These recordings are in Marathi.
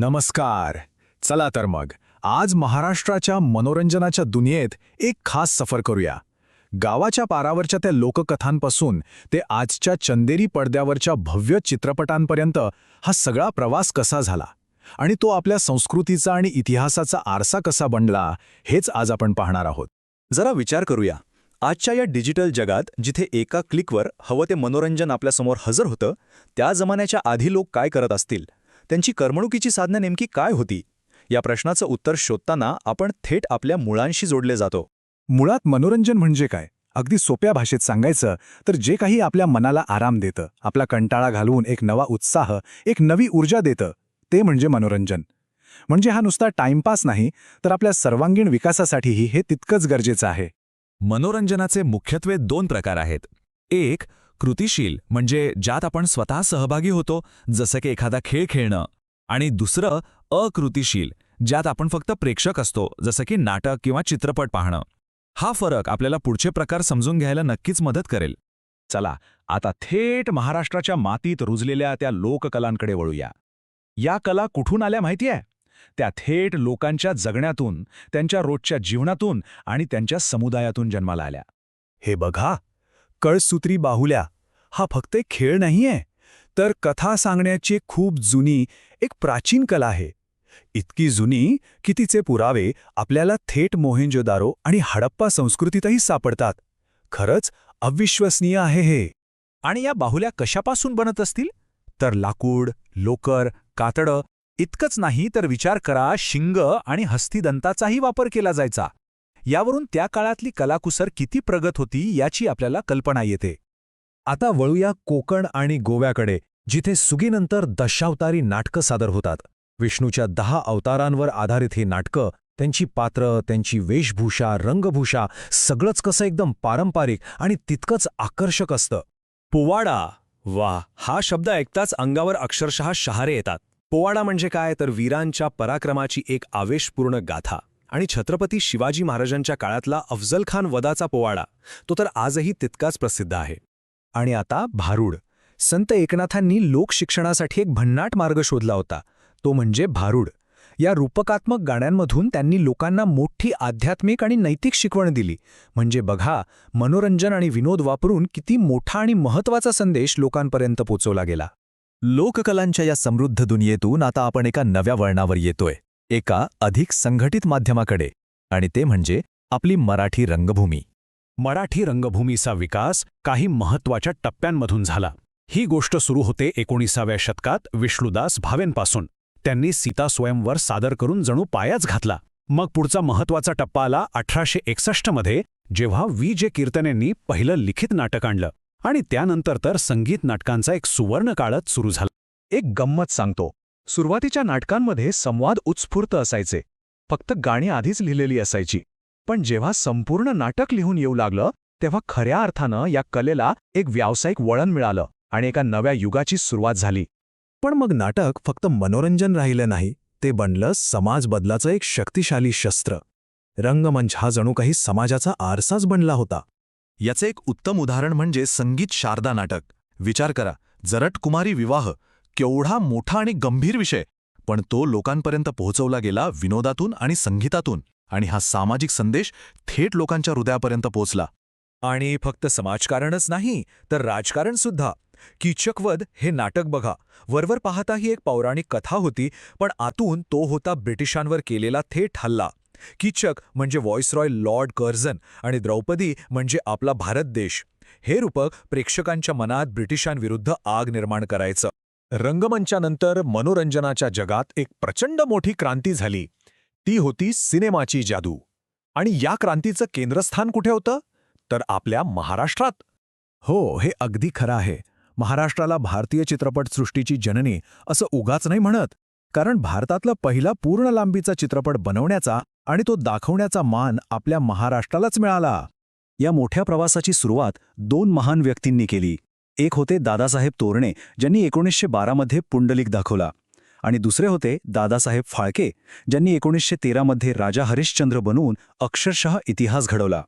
नमस्कार. चला तर मग आज महाराष्ट्राच्या मनोरंजनाच्या दुनियेत एक खास सफर करूया. गावाच्या पारावरच्या त्या लोककथांपासून ते आजच्या चंदेरी पडद्यावरच्या भव्य चित्रपटांपर्यंत हा सगळा प्रवास कसा झाला? आणि तो आपल्या संस्कृतीचा आणि इतिहासाचा आरसा कसा बनला हेच आज आपण पाहणार आहोत. जरा विचार करूया. आजच्या या डिजिटल जगात जिथे एका क्लिकवर हवं ते मनोरंजन आपल्यासमोर हजर होतं त्या जमान्याच्या आधी लोक काय करत असतील? त्यांची करमणुकीची साधनं नेमकी काय होती? या प्रश्नाचं उत्तर शोधताना आपण थेट आपल्या मुळांशी जोडले जातो. मुळात मनोरंजन म्हणजे काय? अगदी सोप्या भाषेत सांगायचं तर जे काही आपल्या मनाला आराम देतं आपला कंटाळा घालवून एक नवा उत्साह एक नवी ऊर्जा देतं ते म्हणजे मनोरंजन. म्हणजे हा नुसता टाइमपास नाही तर आपल्या सर्वांगीण विकासासाठीही हे तितकंच गरजेचं आहे. मनोरंजनाचे मुख्यत्वे दोन प्रकार आहेत. एक कृतिशील म्हणजे ज्यात आपण स्वतः सहभागी होतो जसं की एखादा खेळ खेळणं. आणि दुसरं अकृतिशील ज्यात आपण फक्त प्रेक्षक असतो जसं की नाटक किंवा चित्रपट पाहणं. हा फरक आपल्याला पुढचे प्रकार समजून घ्यायला नक्कीच मदत करेल. चला आता थेट महाराष्ट्राच्या मातीत रुजलेल्या त्या लोककलांकडे वळूया. या कला कुठून आल्या माहितीये? त्या थेट लोकांच्या जगण्यातून त्यांच्या रोजच्या जीवनातून आणि त्यांच्या समुदायातून जन्माला आल्या. हे बघा कळसूत्री बाहुल्या हा फक्त एक खेळ नाहीये. तर कथा सांगण्याची खूप जुनी एक प्राचीन कला आहे. इतकी जुनी की तिचे पुरावे आपल्याला थेट मोहेंजोदारो आणि हडप्पा संस्कृतीतही सापडतात. खरंच अविश्वसनीय आहे हे. आणि या बाहुल्या कशापासून बनत असतील? तर लाकूड लोकर कातडं इतकंच नाही तर विचार करा शिंग आणि हस्तिदंताचाही वापर केला जायचा. यावरून त्या काळातली कलाकुसर किती प्रगत होती याची आपल्याला कल्पना येते. आता वळूया कोकण आणि गोव्याकडे जिथे सुगीनंतर दशावतारी नाटकं सादर होतात. विष्णूच्या दहा अवतारांवर आधारित ही नाटकं त्यांची पात्र त्यांची वेशभूषा रंगभूषा सगळंच कसं एकदम पारंपरिक आणि तितकंच आकर्षक असतं. पोवाडा! वा हा शब्द ऐकताच अंगावर अक्षरशः शहारे येतात. पोवाडा म्हणजे काय? तर वीरांच्या पराक्रमाची एक आवेशपूर्ण गाथा. आणि छत्रपती शिवाजी महाराजांच्या काळातला अफजल खान वदाचा पोवाडा तो तर आजही तितकाच प्रसिद्ध आहे. आणि आता भारूड. संत एकनाथांनी लोकशिक्षणासाठी एक भन्नाट मार्ग शोधला होता. तो म्हणजे भारूड. या रूपकात्मक गाण्यांमधून त्यांनी लोकांना मोठी आध्यात्मिक आणि नैतिक शिकवण दिली. म्हणजे बघा मनोरंजन आणि विनोद वापरून किती मोठा आणि महत्त्वाचा संदेश लोकांपर्यंत पोचवला गेला. लोककलांच्या या समृद्ध दुनियेतून आता आपण एका नव्या वळणावर येतोय. एका अधिक संघटित माध्यमाकडे आणि ते म्हणजे आपली मराठी रंगभूमी. मराठी रंगभूमीचा विकास काही महत्त्वाच्या टप्प्यांमधून झाला. ही गोष्ट सुरू होते एकोणीसाव्या शतकात विष्णुदास भावेंपासून. त्यांनी सीता स्वयंवर सादर करून जणू पायाच घातला. मग पुढचा महत्त्वाचा टप्पा आला अठराशे एकसष्टमध्ये जेव्हा वी जे. कीर्तनेंनी पहिलं लिखित नाटक आणलं आणि त्यानंतर तर संगीत नाटकांचा एक सुवर्ण काळच सुरू झाला. एक गंमत सांगतो. सुरुवातीच्या नाटकांमध्ये संवाद उत्स्फूर्त असायचे. फक्त गाणी आधीच लिहिलेली असायची. पण जेव्हा संपूर्ण नाटक लिहून येऊ लागलं तेव्हा खऱ्या अर्थानं या कलेला एक व्यावसायिक वळण मिळालं आणि एका नव्या युगाची सुरुवात झाली. पण मग नाटक फक्त मनोरंजन राहिलं नाही ते बनलं समाज बदलाचं एक शक्तिशाली शस्त्र. रंगमंच हा जणू काही समाजाचा आरसाच बनला होता. याचे एक उत्तम उदाहरण म्हणजे संगीत शारदा नाटक. विचार करा जरट कुमारी विवाह केवढा मोठा आणि गंभीर विषय. पण तो लोकांपर्यंत पोहोचवला गेला विनोदातून आणि संगीतातून. आणि हा सामाजिक संदेश थेट लोकांच्या हृदयापर्यंत पोहोचला. आणि फक्त समाजकारणच नाही तर राजकारण सुद्धा. कीचकवध हे नाटक बघा. वरवर पाहता ही एक पौराणिक कथा होती पण आतून तो होता ब्रिटिशांवर केलेला थेट हल्ला. कीचक म्हणजे व्हॉइसरॉय लॉर्ड कर्झन आणि द्रौपदी म्हणजे आपला भारत देश. हे रूपक प्रेक्षकांच्या मनात ब्रिटिशांविरुद्ध आग निर्माण करायचं. रंगमंचानंतर मनोरंजनाच्या जगात एक प्रचंड मोठी क्रांती झाली. ती होती सिनेमाची जादू. आणि या क्रांतीचं केंद्रस्थान कुठे होतं? तर आपल्या महाराष्ट्रात. हो हे अगदी खरं आहे. महाराष्ट्राला भारतीय चित्रपटसृष्टीची जननी असं उगाच नाही म्हणत. कारण भारतातला पहिला पूर्ण लांबीचा चित्रपट बनवण्याचा आणि तो दाखवण्याचा मान आपल्या महाराष्ट्रालाच मिळाला. या मोठ्या प्रवासाची सुरुवात दोन महान व्यक्तींनी केली. एक होते दादासाहेब तोरणे ज्यांनी एकोणीसशे बारामध्ये पुंडलिक दाखवला. आणि दुसरे होते दादासाहेब फाळके ज्यांनी एकोणीसशे तेरामध्ये राजा हरिश्चंद्र बनवून अक्षरशः इतिहास घडवला.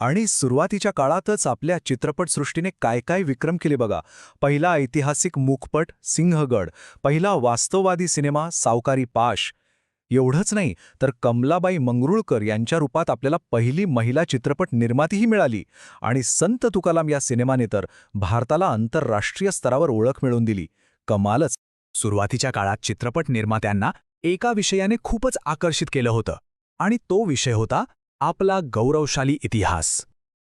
आणि सुरुवातीच्या काळातच आपल्या चित्रपटसृष्टीने काय काय विक्रम केले बघा. पहिला ऐतिहासिक मुखपट सिंहगड पहिला वास्तववादी सिनेमा सावकारी पाश एवढंच नाही तर कमलाबाई मंगरुळकर यांच्या रूपात आपल्याला पहिली महिला चित्रपट निर्मातीही मिळाली. आणि संत तुकाराम या सिनेमाने तर भारताला आंतरराष्ट्रीय स्तरावर ओळख मिळवून दिली. कमालच! सुरुवातीच्या काळात चित्रपट निर्मात्यांना एका विषयाने खूपच आकर्षित केलं होतं. आणि तो विषय होता आपला गौरवशाली इतिहास.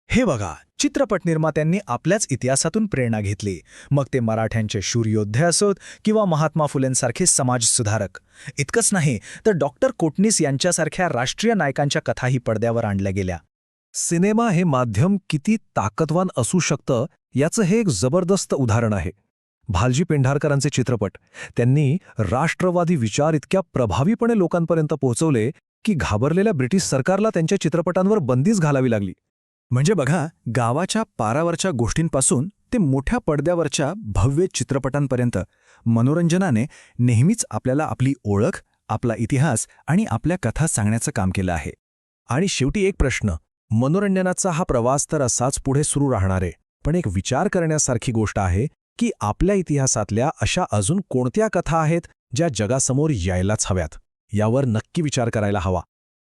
हे बघा चित्रपट निर्मात्यांनी आपल्याच इतिहासातून प्रेरणा घेतली. मग ते मराठ्यांचे शूरयोद्धे असोत किंवा महात्मा फुलेंसारखे समाजसुधारक इतकंच नाही तर डॉक्टर कोटणीस यांच्यासारख्या राष्ट्रीय नायकांच्या कथाही पडद्यावर आणल्या गेल्या. सिनेमा हे माध्यम किती ताकदवान असू शकतं याचं हे एक जबरदस्त उदाहरण आहे. भालजी पेंढारकरांचे चित्रपट. त्यांनी राष्ट्रवादी विचार इतक्या प्रभावीपणे लोकांपर्यंत पोहोचवले की घाबरलेल्या ब्रिटिश सरकारला त्यांच्या चित्रपटांवर बंदीच घालावी लागली. म्हणजे बघा गावाच्या पारावरच्या गोष्टींपासून ते मोठ्या पडद्यावरच्या भव्य चित्रपटांपर्यंत. मनोरंजनाने नेहमीच आपल्याला आपली ओळख आपला इतिहास आणि आपल्या कथा सांगण्याचं काम केलं आहे. आणि शेवटी एक प्रश्न मनोरंजनाचा हा प्रवास तर असाच पुढे सुरू राहणार आहे पण एक विचार करण्यासारखी गोष्ट आहे की आपल्या इतिहासातल्या अशा अजून कोणत्या कथा आहेत ज्या जगासमोर यायलाच हव्यात? यावर नक्की विचार करायला हवा.